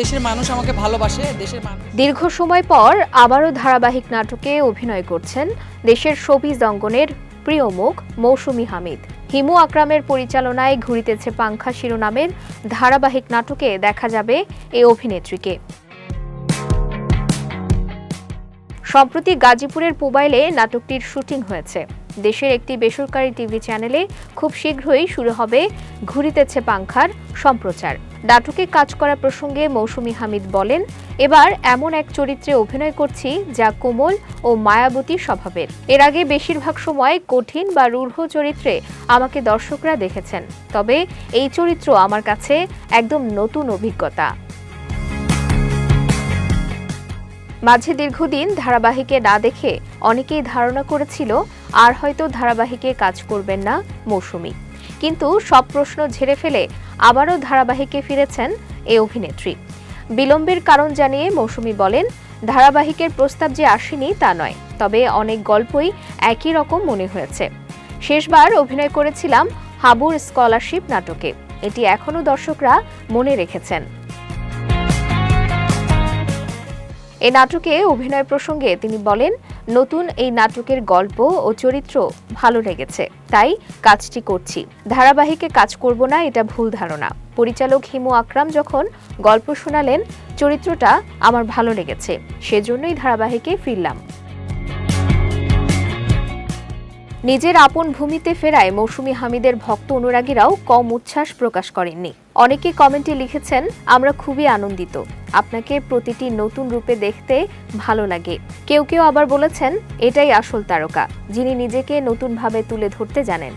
দেশের মানুষ আমাকে ভালোবাসে, দেশের মানুষ দীর্ঘ সময় পর আবারও ধারাবাহিক নাটকে অভিনয় করছেন দেশের শোবিজ অঙ্গনের প্রিয় মুখ মৌসুমি হামিদ। হিমু আকরামের পরিচালনায় ঘুরিতেছে পাংখা শিরোনামের ধারাবাহিক নাটকে দেখা যাবে এই অভিনেত্রীকে। সম্প্রতি গাজীপুরের পুবাইলে নাটকটির শুটিং হয়েছে। দেশের একটি বেসরকারি টিভি চ্যানেলে খুব শীঘ্রই শুরু হবে ঘুরিতেছে পাংখার সম্প্রচার। নাটকে কাজ করা প্রসঙ্গে মৌসুমী হামিদ বলেন, এবার এমন এক চরিত্রে অভিনয় করছি যা কোমল ও মায়াবতী স্বভাবের। এর আগে বেশিরভাগ সময় কঠিন বা রূঢ় চরিত্রে আমাকে দর্শকরা দেখেছেন, তবে এই চরিত্র আমার কাছে একদম নতুন অভিজ্ঞতা। মাঝে দীর্ঘদিন ধারাবাহিকে না দেখে অনেকেই ধারণা করেছিল, আর হয়তো ধারাবাহিকে কাজ করবেন না মৌসুমী। কিন্তু সব প্রশ্ন ঝেড়ে ফেলে আবারও ধারাবাহিকে ফিরেছেন এই অভিনেত্রী। বিলম্বের কারণ জানিয়ে মৌসুমী বলেন, ধারাবাহিকের প্রস্তাব যে আসেনি তা নয়, তবে অনেক গল্পই একই রকম মনে হয়েছে। শেষবার অভিনয় করেছিলাম হাবুর স্কলারশিপ নাটকে, এটি এখনও দর্শকরা মনে রেখেছেন। এই নাটকে অভিনয় প্রসঙ্গে তিনি বলেন, নতুন এই নাটকের গল্প ও চরিত্র ভালো লেগেছে, তাই কাজটি করছি। ধারাবাহিকে কাজ করব না, এটা ভুল ধারণা। পরিচালক হিমু আকরাম যখন গল্প শোনালেন, চরিত্রটা আমার ভালো লেগেছে, সেজন্যই ধারাবাহিকে ফিরলাম। নিজের আপন ভূমিতে ফেরায় মৌসুমি হামিদের ভক্ত অনুরাগীরাও কম উচ্ছ্বাস প্রকাশ করেননি। অনেকে কমেন্টে লিখেছেন, আমরা খুবই আনন্দিত। আপনাকে প্রতিটি নতুন রূপে দেখতে ভালো লাগে। কেউ কেউ আবার বলেছেন, এটাই আসল তারকা, যিনি নিজেকে নতুনভাবে তুলে ধরতে জানেন।